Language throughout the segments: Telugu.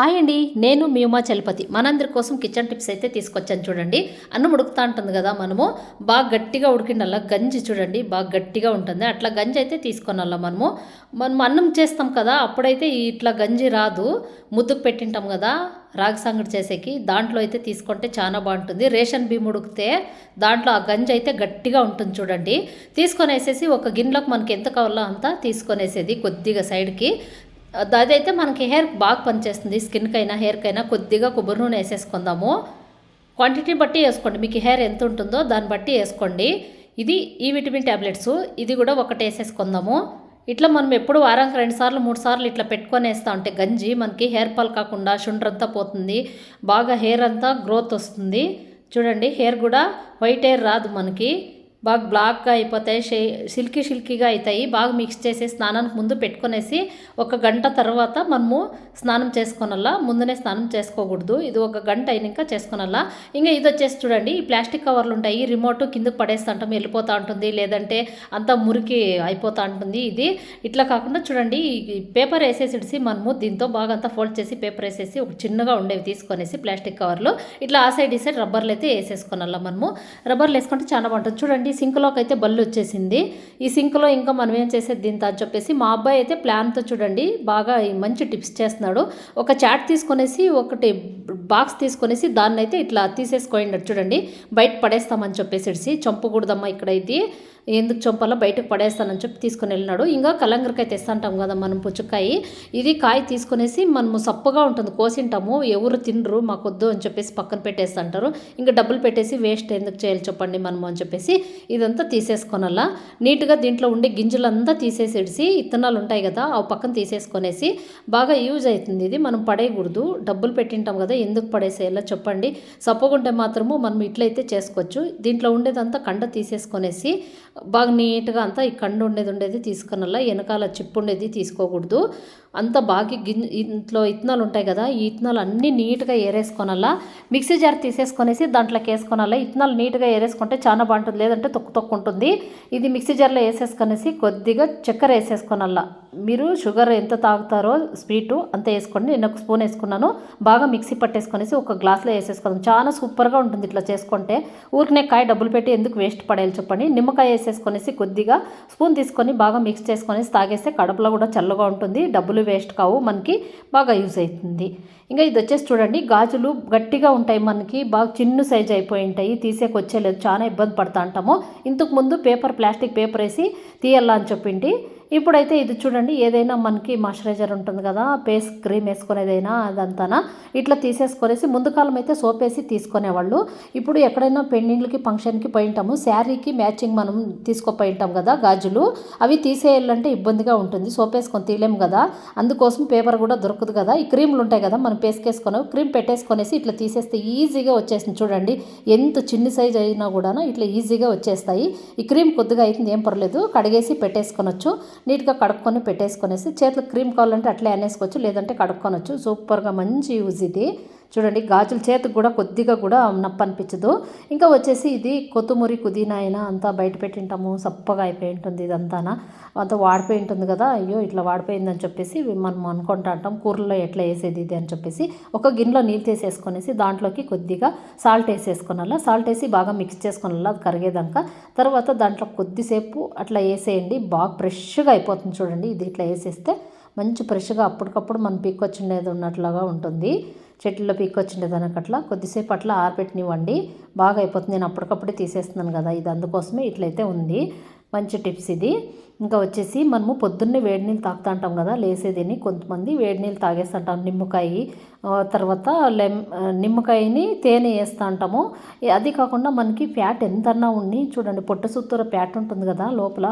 హాయ్ అండి నేను మీ ఉమా చలపతి. మనందరి కోసం కిచెన్ టిప్స్ అయితే తీసుకొచ్చాను చూడండి. అన్నం ఉడుకుతా ఉంటుంది కదా మనము. బాగా గట్టిగా ఉడికిండల్లా గంజి చూడండి బాగా గట్టిగా ఉంటుంది. అట్లా గంజి అయితే తీసుకొనల్లా మనము. మనం అన్నం చేస్తాం కదా అప్పుడైతే ఇట్లా గంజి రాదు. ముద్దుకు పెట్టింటాం కదా రాగి సంగటి చేసేకి. దాంట్లో అయితే తీసుకుంటే చాలా బాగుంటుంది. రేషన్ బియ్యం ఉడికితే దాంట్లో ఆ గంజి అయితే గట్టిగా ఉంటుంది చూడండి. తీసుకొని వేసేసి ఒక గిన్నెలోకి మనకి ఎంత కావాలో అంత తీసుకొనేసేది కొద్దిగా సైడ్కి. అదైతే మనకి హెయిర్ బాగా పనిచేస్తుంది. స్కిన్కైనా హెయిర్కైనా కొద్దిగా కొబ్బరి నూనె వేసేసుకుందాము. క్వాంటిటీ బట్టి వేసుకోండి. మీకు హెయిర్ ఎంత ఉంటుందో దాన్ని బట్టి వేసుకోండి. ఇది ఈ విటమిన్ ట్యాబ్లెట్స్ ఇది కూడా ఒకటి వేసేసుకుందాము. ఇట్లా మనం ఎప్పుడు వారానికి రెండు సార్లు మూడు సార్లు ఇట్లా పెట్టుకొని వేస్తూ ఉంటే గంజి మనకి హెయిర్ ఫాల్ కాకుండా శుండ్రంతా పోతుంది. బాగా హెయిర్ అంతా గ్రోత్ వస్తుంది. చూడండి హెయిర్ కూడా వైట్ హెయిర్ రాదు మనకి. బాగా బ్లాక్గా అయిపోతాయి షే సిల్కీ సిల్కీగా అవుతాయి. బాగా మిక్స్ చేసి స్నానానికి ముందు పెట్టుకునేసి ఒక గంట తర్వాత మనము స్నానం చేసుకోనల్లా. ముందునే స్నానం చేసుకోకూడదు. ఇది ఒక గంట అయినాక చేసుకోనల్లా. ఇంకా ఇది వచ్చేసి చూడండి ఈ ప్లాస్టిక్ కవర్లు ఉంటాయి. రిమోట్ కిందకు పడేస్తుంటాం వెళ్ళిపోతూ ఉంటుంది. లేదంటే అంతా మురికి అయిపోతూ ఉంటుంది ఇది. ఇట్లా కాకుండా చూడండి ఈ పేపర్ వేసేసి మనము దీంతో బాగా అంతా ఫోల్డ్ చేసి పేపర్ వేసేసి ఒక చిన్నగా ఉండేవి తీసుకొనేసి ప్లాస్టిక్ కవర్లు. ఇట్లా ఆ సైడ్ ఈ సైడ్ రబ్బర్లు అయితే వేసేసుకోనల్లా మనము. రబ్బర్లు వేసుకుంటే చాలా బాగుంటుంది. చూడండి సింక్లోకి అయితే బల్లు వచ్చేసింది. ఈ సింక్లో ఇంకా మనం ఏం చేసేది దీంతో అని చెప్పేసి మా అబ్బాయి అయితే ప్లాన్తో చూడండి బాగా మంచి టిప్స్ చేస్తున్నాడు. ఒక చాట్ తీసుకొనేసి ఒకటి బాక్స్ తీసుకొనేసి దాన్ని అయితే ఇట్లా తీసేసుకోండి చూడండి. బయట పడేస్తామని చెప్పేసి చంపకూడదమ్మా ఇక్కడ ఇది. ఎందుకు చంపాలో బయటకు పడేస్తానని చెప్పి తీసుకుని వెళ్ళినాడు. ఇంకా కలంగరకాయ తెస్తాంటాం కదా మనం పుచ్చకాయ. ఇది కాయ తీసుకునేసి మనము సప్పగా ఉంటుంది కోసింటాము. ఎవరు తినరు మాకొద్దు అని చెప్పేసి పక్కన పెట్టేస్తుంటారు. ఇంకా డబ్బులు పెట్టేసి వేస్ట్ ఎందుకు చేయాలి చెప్పండి మనము అని చెప్పేసి ఇదంతా తీసేసుకోనల్లా నీట్గా దీంట్లో ఉండే గింజలంతా తీసేసేసి ఇత్తనాలు ఉంటాయి కదా అవి పక్కన తీసేసుకొనేసి బాగా యూజ్ అవుతుంది ఇది. మనం పడేయకూడదు. డబ్బులు పెట్టింటాం కదా ఎందుకు పడేసేయాలో చెప్పండి. సప్పగుంటే మాత్రము మనం ఇట్లయితే చేసుకోవచ్చు. దీంట్లో ఉండేదంతా కండ తీసేసుకొనేసి బాగా నీట్గా అంతా ఈ కండు ఉండేది ఉండేది తీసుకునల్లా వెనకాల చిప్పు ఉండేది తీసుకోకూడదు. అంత బాగా గిన్ ఇంట్లో ఇత్తనాలు ఉంటాయి కదా ఈ ఇత్తనాలు అన్నీ నీట్గా ఏరేసుకోనల్లా మిక్సీ జార్ తీసేసుకొనేసి దాంట్లోకి వేసుకోనల్లా ఇత్తనాలు నీట్గా ఏరేసుకుంటే చాలా బాగుంటుంది లేదంటే తొక్కు తొక్కు ఉంటుంది. ఇది మిక్సీ జార్లో వేసేసుకొనేసి కొద్దిగా చక్కెర వేసేసుకోనల్లా. మీరు షుగర్ ఎంత తాగుతారో స్వీటు అంత వేసుకోండి. నేను ఒక స్పూన్ వేసుకున్నాను. బాగా మిక్సీ పట్టేసుకొనేసి ఒక గ్లాస్లో వేసేసుకుందాం. చాలా సూపర్గా ఉంటుంది ఇట్లా చేసుకుంటే. ఊరికనే కాయ డబ్బులు పెట్టి ఎందుకు వేస్ట్ పడేయాలి చెప్పండి. నిమ్మకాయ వేసేసుకొనేసి కొద్దిగా స్పూన్ తీసుకొని బాగా మిక్స్ చేసుకొనేసి తాగేస్తే కడుపులో కూడా చల్లగా ఉంటుంది. డబ్బులు వేస్ట్ కావు మనకి బాగా యూజ్ అవుతుంది. ఇంకా ఇది వచ్చేసి చూడండి గాజులు గట్టిగా ఉంటాయి మనకి బాగా చిన్న సైజ్ అయిపోయి ఉంటాయి తీసేకి వచ్చేలేదు చాలా ఇబ్బంది పడతా ఉంటాము. ఇంతకు ముందు పేపర్ ప్లాస్టిక్ పేపర్ వేసి తీయాలా అని చెప్పింటి. ఇప్పుడైతే ఇది చూడండి ఏదైనా మనకి మాయిశ్చరైజర్ ఉంటుంది కదా పేస్ క్రీమ్ వేసుకునేదైనా అదంతానా ఇట్లా తీసేసుకొనేసి ముందు కాలం అయితే సోప్ వేసి తీసుకునేవాళ్ళు. ఇప్పుడు ఎక్కడైనా పెండింగ్లకి ఫంక్షన్కి పోయింటాము శారీకి మ్యాచింగ్ మనం తీసుకుపోయి ఉంటాం కదా గాజులు అవి తీసేయాలంటే ఇబ్బందిగా ఉంటుంది సోప్ వేసుకొని తీయలేము కదా అందుకోసం పేపర్ కూడా దొరకదు కదా. ఈ క్రీమ్లు ఉంటాయి కదా మనం పేసుకేసుకొని క్రీమ్ పెట్టేసుకొనేసి ఇట్లా తీసేస్తే ఈజీగా వచ్చేసింది చూడండి. ఎంత చిన్న సైజ్ అయినా కూడా ఇట్లా ఈజీగా వచ్చేస్తాయి. ఈ క్రీమ్ కొద్దిగా అవుతుంది ఏం పర్లేదు కడిగేసి పెట్టేసుకొనొచ్చు. నీట్గా కడుక్కొని పెట్టేసుకొనేసి చేతులు క్రీమ్ కావాలంటే అట్లే అనేసుకోవచ్చు లేదంటే కడుక్కొనొచ్చు. సూపర్గా మంచి యూజ్ ఇది. చూడండి గాజుల చేతికి కూడా కొద్దిగా కూడా నప్ప అనిపించదు. ఇంకా వచ్చేసి ఇది కొత్తిమూరి పుదీనా అయినా అంతా బయట పెట్టింటాము సప్పగా అయిపోయి ఉంటుంది ఇదంతానా. అంతా వాడిపోయి ఉంటుంది కదా. అయ్యో ఇట్లా వాడిపోయిందని చెప్పేసి మనం అనుకుంటా అంటాం కూరల్లో ఎట్లా వేసేది ఇది అని చెప్పేసి ఒక గిన్నెలో నీళ్ళు తీసేసుకొనేసి దాంట్లోకి కొద్దిగా సాల్ట్ వేసేసుకోనాల. సాల్ట్ వేసి బాగా మిక్స్ చేసుకోనాల. అది కరిగేదాకా. తర్వాత దాంట్లో కొద్దిసేపు అట్లా వేసేయండి. బాగా ఫ్రెష్గా అయిపోతుంది చూడండి. ఇది ఇట్లా వేసేస్తే మంచి ఫ్రెష్గా అప్పటికప్పుడు మనం పీక్కొచ్చిండేది ఉన్నట్లుగా ఉంటుంది. చెట్లలో పీక్కొచ్చిండే దానికి అట్లా కొద్దిసేపు అట్లా ఆరబెట్టినివ్వండి బాగా అయిపోతుంది నేను అప్పటికప్పుడే తీసేస్తున్నాను కదా. ఇది అందుకోసమే ఇట్లయితే ఉంది. మంచి టిప్స్ ఇది. ఇంకా వచ్చేసి మనము పొద్దున్నే వేడి నీళ్ళు తాగుతూ ఉంటాం కదా లేసేదిని కొంతమంది వేడి నీళ్ళు తాగేస్తుంటాం నిమ్మకాయ. తర్వాత లెమ్ నిమ్మకాయని తేనె వేస్తూ ఉంటాము అది కాకుండా మనకి ఫ్యాట్ ఎంతన్నా ఉండి చూడండి పొట్ట సుత్తూర ఫ్యాట్ ఉంటుంది కదా లోపల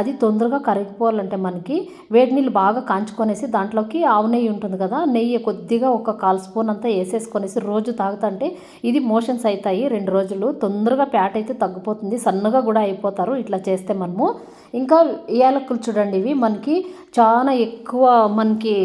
అది తొందరగా కరిగిపోవాలంటే మనకి వేడి నీళ్ళు బాగా కాంచుకొనేసి దాంట్లోకి ఆవు నెయ్యి ఉంటుంది కదా నెయ్యి కొద్దిగా ఒక కాల్ స్పూన్ అంతా వేసేసుకొనేసి రోజు తాగుతుంటే ఇది మోషన్స్ అవుతాయి రెండు రోజులు. తొందరగా ఫ్యాట్ అయితే తగ్గిపోతుంది సన్నగా కూడా అయిపోతారు ఇట్లా చేస్తే మనము. ఇంకా యాలకులు చూడండి ఇవి. మనకి చాలా ఎక్కువ మనకి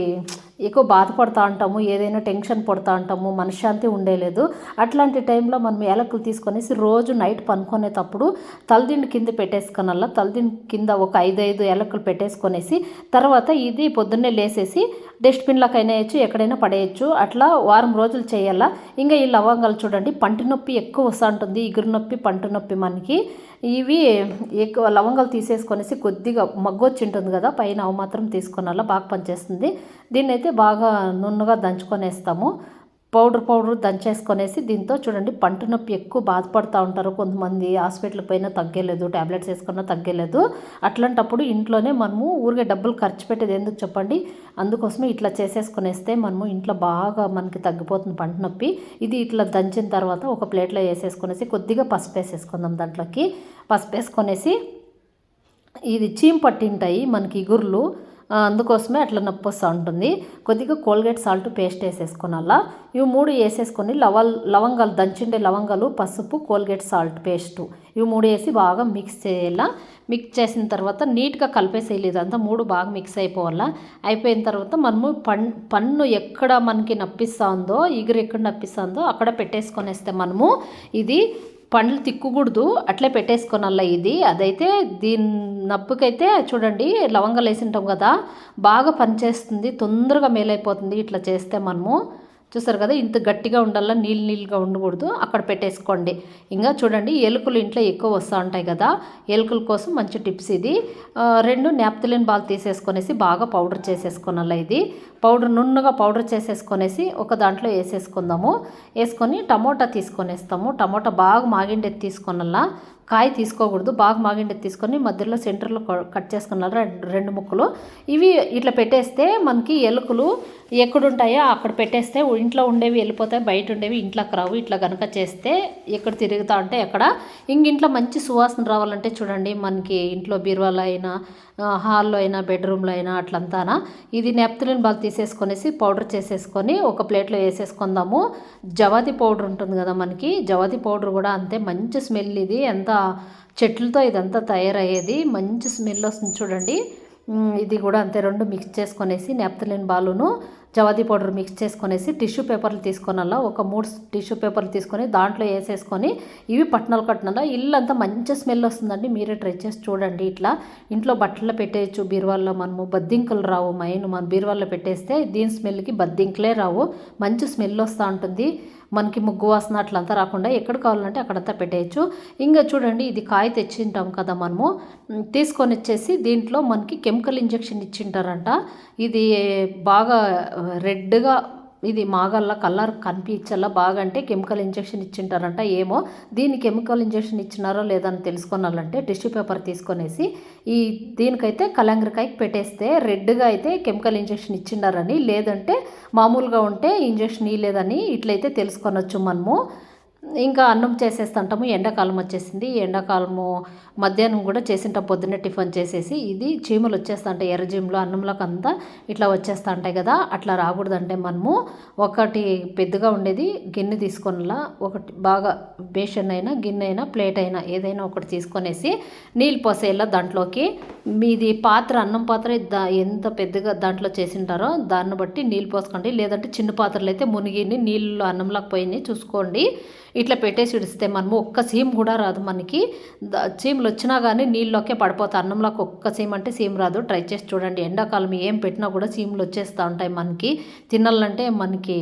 ఎక్కువ బాధపడుతూ ఉంటాము ఏదైనా టెన్షన్ పడుతూ ఉంటాము మనశ్శాంతి ఉండేలేదు. అట్లాంటి టైంలో మనం ఏలకులు తీసుకొనేసి రోజు నైట్ పనుకునేటప్పుడు తలదిండి కింద పెట్టేసుకునల్లా తలదిండి కింద ఒక ఐదు ఐదు ఏలకులు పెట్టేసుకొనేసి తర్వాత ఇది పొద్దున్నే లేసేసి డస్ట్బిన్లకైనా వేయచ్చు ఎక్కడైనా పడేయచ్చు. అట్లా వారం రోజులు చేయాలా. ఇంకా ఈ లవంగాలు చూడండి పంటి నొప్పి ఎక్కువ వస్తూ ఉంటుంది. ఇగురు నొప్పి పంట నొప్పి మనకి. ఇవి ఎక్కువ లవంగాలు తీసేసుకొనేసి కొద్దిగా మగ్గొచ్చి ఉంటుంది కదా పైన అవి మాత్రం తీసుకున్నాలా బాగా పనిచేస్తుంది. దీన్ని అయితే బాగా నున్నగా దంచుకొనేస్తాము. పౌడర్ పౌడర్ దంచేసుకొనేసి దీంతో చూడండి పంట నొప్పి ఎక్కువ బాధపడుతూ ఉంటారు. కొంతమంది హాస్పిటల్ పైన తగ్గలేదు ట్యాబ్లెట్స్ వేసుకున్నా తగ్గలేదు. అట్లాంటప్పుడు ఇంట్లోనే మనము ఊరికే డబ్బులు ఖర్చు పెట్టేది ఎందుకు చెప్పండి? అందుకోసమే ఇట్లా చేసేసుకునేస్తే మనము ఇంట్లో బాగా మనకి తగ్గిపోతుంది పంట నొప్పి. ఇది ఇట్లా దంచిన తర్వాత ఒక ప్లేట్లో వేసేసుకునేసి కొద్దిగా పసుపు వేసేసుకుందాం దాంట్లోకి. పసుపు వేసుకొనేసి ఇది చీమ్ పట్టింటాయి మనకి ఇగుర్లు. అందుకోసమే అట్లా నొప్పి వస్తూ ఉంటుంది. కొద్దిగా కోల్గేట్ సాల్ట్ పేస్ట్ వేసేసుకోనల్లా. ఇవి మూడు వేసేసుకొని లవల్ లవంగాలు దంచిండే లవంగాలు పసుపు కోల్గేట్ సాల్ట్ పేస్టు ఇవి మూడు వేసి బాగా మిక్స్ చేయాలా. మిక్స్ చేసిన తర్వాత నీట్గా కలిపేసేయాలి ఇదంతా మూడు బాగా మిక్స్ అయిపోవాలా. అయిపోయిన తర్వాత మనము పన్ పన్ను ఎక్కడ మనకి నప్పిస్తుందో ఇగురు ఎక్కడ నప్పిస్తుందో అక్కడ పెట్టేసుకొనేస్తే మనము ఇది పండ్లు తిక్కకూడదు అట్లే పెట్టేసుకోనల్లా ఇది. అదైతే దీని నప్పుకైతే చూడండి లవంగాలు వేసింటాం కదా బాగా పనిచేస్తుంది తొందరగా మేలైపోతుంది ఇట్లా చేస్తే మనము. చూసారు కదా ఇంత గట్టిగా ఉండాలా నీళ్ళు నీళ్ళుగా ఉండకూడదు. అక్కడ పెట్టేసుకోండి. ఇంకా చూడండి ఎలుకలు ఇంట్లో ఎక్కువ వస్తూ ఉంటాయి కదా ఎలుకల కోసం మంచి టిప్స్ ఇది. రెండు నాప్తలిన్ బాల్ తీసేసుకొనేసి బాగా పౌడర్ చేసేసుకోనాల ఇది. పౌడర్ నున్నగా పౌడర్ చేసేసుకొనేసి ఒక దాంట్లో వేసేసుకుందాము. వేసుకొని టమోటా తీసుకొనేస్తాము. టమోటా బాగా మాగిండేది తీసుకొనల్లా కాయ తీసుకోకూడదు బాగా మాగిండి తీసుకొని మధ్యలో సెంటర్లో కట్ చేసుకున్నారు రెండు రెండు ముక్కలు. ఇవి ఇట్లా పెట్టేస్తే మనకి ఎలుకలు ఎక్కడుంటాయో అక్కడ పెట్టేస్తే ఇంట్లో ఉండేవి వెళ్ళిపోతాయి బయట ఉండేవి ఇంట్లోకి రావు. ఇట్లా కనుక చేస్తే ఎక్కడ తిరుగుతా ఉంటే ఎక్కడ? ఇంక ఇంట్లో మంచి సువాసన రావాలంటే చూడండి మనకి ఇంట్లో బీరువాలో అయినా హాల్లో అయినా బెడ్రూమ్లో అయినా అట్లంతానా? ఇది నెప్తులిన్ బాగా తీసేసుకొనేసి పౌడర్ చేసేసుకొని ఒక ప్లేట్లో వేసేసుకుందాము. జవాది పౌడర్ ఉంటుంది కదా మనకి జవాది పౌడర్ కూడా అంతే మంచి స్మెల్ ఇది. ఎంత చెట్లతో ఇదంతా తయారయ్యేది మంచి స్మెల్ వస్తుంది చూడండి. ఇది కూడా అంతే రెండు మిక్స్ చేసుకొనేసి నెప్తలిన్ బాలును జవాది పౌడర్ మిక్స్ చేసుకునేసి టిష్యూ పేపర్లు తీసుకున్నలా ఒక మూడు టిష్యూ పేపర్లు తీసుకొని దాంట్లో వేసేసుకొని ఇవి పట్టణాలు కట్టినలా ఇల్లు అంతా మంచి స్మెల్ వస్తుందండి మీరే ట్రై చేసి చూడండి ఇట్లా. ఇంట్లో బట్టలు పెట్టేయచ్చు బీరువాల్లో మనము బద్దింకలు రావు మైన్ మన బీరువాల్లో పెట్టేస్తే దీని స్మెల్కి బద్దింకలే రావు. మంచి స్మెల్ వస్తూ ఉంటుంది. మనకి ముగ్గు వాసన అట్లంతా రాకుండా ఎక్కడ కావాలంటే అక్కడంతా పెట్టేయచ్చు. ఇంకా చూడండి ఇది కాయ తెచ్చింటాం కదా మనము. తీసుకొని వచ్చేసి దీంట్లో మనకి కెమికల్ ఇంజెక్షన్ ఇచ్చింటారంట. ఇది బాగా రెడ్గా ఇది మాగల్లా కలర్ కనిపించల్లా బాగా అంటే కెమికల్ ఇంజెక్షన్ ఇచ్చింటారంట ఏమో. దీని కెమికల్ ఇంజెక్షన్ ఇచ్చినారో లేదని తెలుసుకోవాలంటే టిష్యూ పేపర్ తీసుకొనేసి ఈ దీనికైతే కలంగరకాయకి పెట్టేస్తే రెడ్గా అయితే కెమికల్ ఇంజెక్షన్ ఇచ్చిండారని లేదంటే మామూలుగా ఉంటే ఇంజెక్షన్ ఇవ్వలేదని ఇట్లయితే తెలుసుకొనొచ్చు మనము. ఇంకా అన్నం చేసేస్తుంటాము ఎండాకాలం వచ్చేసింది. ఎండాకాలము మధ్యాహ్నం కూడా చేసింటాం పొద్దున్నే టిఫిన్ చేసేసి. ఇది చీమలు వచ్చేస్తుంటాయి ఎర్ర చీమలు అన్నంలోకి అంతా ఇట్లా వచ్చేస్తూ ఉంటాయి కదా అట్లా రాకూడదంటే మనము ఒకటి పెద్దగా ఉండేది గిన్నె తీసుకొనిలా ఒకటి బాగా బేషన్ అయినా గిన్నె అయినా ప్లేట్ అయినా ఏదైనా ఒకటి తీసుకొనేసి నీళ్ళు పోసేలా దాంట్లోకి. మీది పాత్ర అన్నం పాత్ర ఎంత పెద్దగా దాంట్లో చేసింటారో దాన్ని బట్టి నీళ్ళు పోసుకోండి. లేదంటే చిన్న పాత్రలు అయితే మునిగిని నీళ్ళు అన్నంలోకి పోయినాయి చూసుకోండి. ఇట్లా పెట్టేసి ఇడిస్తే మనము ఒక్క సీమ్ కూడా రాదు మనకి. సీములు వచ్చినా కానీ నీళ్ళలోకే పడిపోతాయి. అన్నంలోకి ఒక్క సీమ్ అంటే సీమ్ రాదు. ట్రై చేసి చూడండి. ఎండాకాలం ఏం పెట్టినా కూడా సీములు వచ్చేస్తూ ఉంటాయి మనకి. తినాలంటే మనకి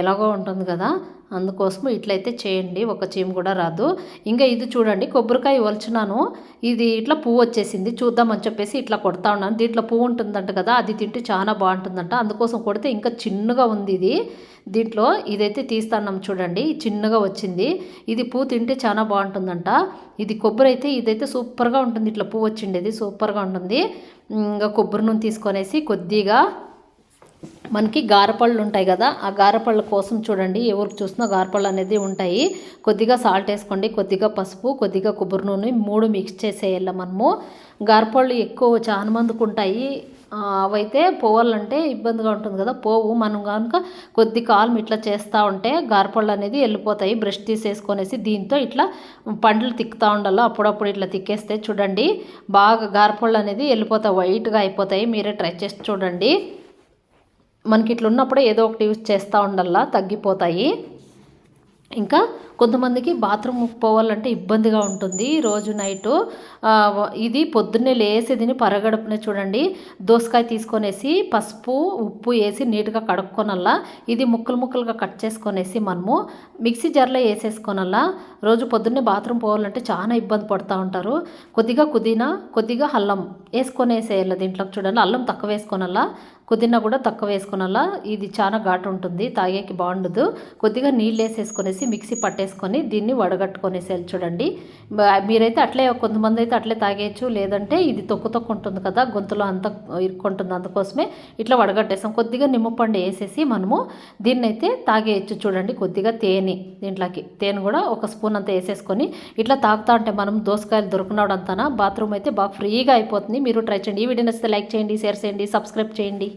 ఎలాగో ఉంటుంది కదా. అందుకోసం ఇట్లయితే చేయండి ఒక చీమ కూడా రాదు. ఇంకా ఇది చూడండి కొబ్బరికాయ వలిచినాను ఇది ఇట్లా పువ్వు వచ్చేసింది చూద్దామని చెప్పేసి ఇట్లా కొడతా ఉన్నాను. దీంట్లో పువ్వు ఉంటుందంట కదా అది తింటే చాలా బాగుంటుందంట. అందుకోసం కొడితే ఇంకా చిన్నగా ఉంది ఇది. దీంట్లో ఇదైతే తీస్తాన్నాం చూడండి చిన్నగా వచ్చింది. ఇది పువ్వు తింటే చాలా బాగుంటుందంట. ఇది కొబ్బరి అయితే ఇదైతే సూపర్గా ఉంటుంది. ఇట్లా పువ్వు వచ్చిండేది సూపర్గా ఉంటుంది. ఇంకా కొబ్బరి నూనె తీసుకొనేసి కొద్దిగా మనకి గారపళ్ళు ఉంటాయి కదా ఆ గారపళ్ళ కోసం చూడండి ఎవరికి చూసినా గారపళ్ళు అనేది ఉంటాయి. కొద్దిగా సాల్ట్ వేసుకోండి కొద్దిగా పసుపు కొద్దిగా కొబ్బరి నూనె మూడు మిక్స్ చేసేయాలి మనము. గారపళ్ళు ఎక్కువ చాలా మందికి ఉంటాయి. అవైతే పోవాలంటే ఇబ్బందిగా ఉంటుంది కదా పోవు. మనం కనుక కొద్ది కాలం ఇట్లా చేస్తూ ఉంటే గారపళ్ళు అనేది వెళ్ళిపోతాయి. బ్రష్ తీసేసుకొనేసి దీంతో ఇట్లా పండ్లు తిక్కుతూ ఉండాలి. అప్పుడప్పుడు ఇట్లా తిక్కేస్తే చూడండి బాగా గారపళ్ళు అనేది వెళ్ళిపోతాయి వైట్గా అయిపోతాయి. మీరే ట్రై చేసి చూడండి. మనకి ఇట్లా ఉన్నప్పుడే ఏదో ఒకటి యూజ్ చేస్తూ ఉండాలా తగ్గిపోతాయి. ఇంకా కొంతమందికి బాత్రూమ్ పోవాలంటే ఇబ్బందిగా ఉంటుంది. రోజు నైటు ఇది పొద్దున్నే లేసి దీన్ని పరగడుపునే చూడండి. దోసకాయ తీసుకొనేసి పసుపు ఉప్పు వేసి నీట్గా కడుక్కొనల్లా. ఇది ముక్కలు ముక్కలుగా కట్ చేసుకొనేసి మనము మిక్సీ జార్లో వేసేసుకోనల్లా. రోజు పొద్దున్నే బాత్రూమ్ పోవాలంటే చాలా ఇబ్బంది పడుతూ ఉంటారు. కొద్దిగా పుదీనా కొద్దిగా అల్లం వేసుకొని వేసేయాలి దీంట్లోకి చూడండి. అల్లం తక్కువ వేసుకోనల్లా. పుదీనా కూడా తక్కువ వేసుకోనల్లా. ఇది చాలా ఘాటు ఉంటుంది. తాగేకి బాగుండదు. కొద్దిగా నీళ్ళు వేసేసుకొనేసి మిక్సీ వేసుకొని దీన్ని వడగట్టుకొనేసేయాలి చూడండి. మీరైతే అట్లే కొంతమంది అయితే అట్లే తాగేయచ్చు. లేదంటే ఇది తొక్కు తొక్కు ఉంటుంది కదా గొంతులో అంత ఇరుక్కుంటుంది. అందుకోసమే ఇట్లా వడగట్టేసాం. కొద్దిగా నిమ్మపండు వేసేసి మనము దీన్ని అయితే తాగేయచ్చు చూడండి. కొద్దిగా తేనె దీంట్లోకి. తేనె కూడా ఒక స్పూన్ అంతా వేసేసుకొని ఇట్లా తాగుతా ఉంటే మనం దోసకాయలు దొరికినాడంతా బాత్రూమ్ అయితే బాగా ఫ్రీగా అయిపోతుంది. మీరు ట్రై చేయండి. ఈ వీడియో నచ్చితే లైక్ చేయండి షేర్ చేయండి సబ్స్క్రైబ్ చేయండి.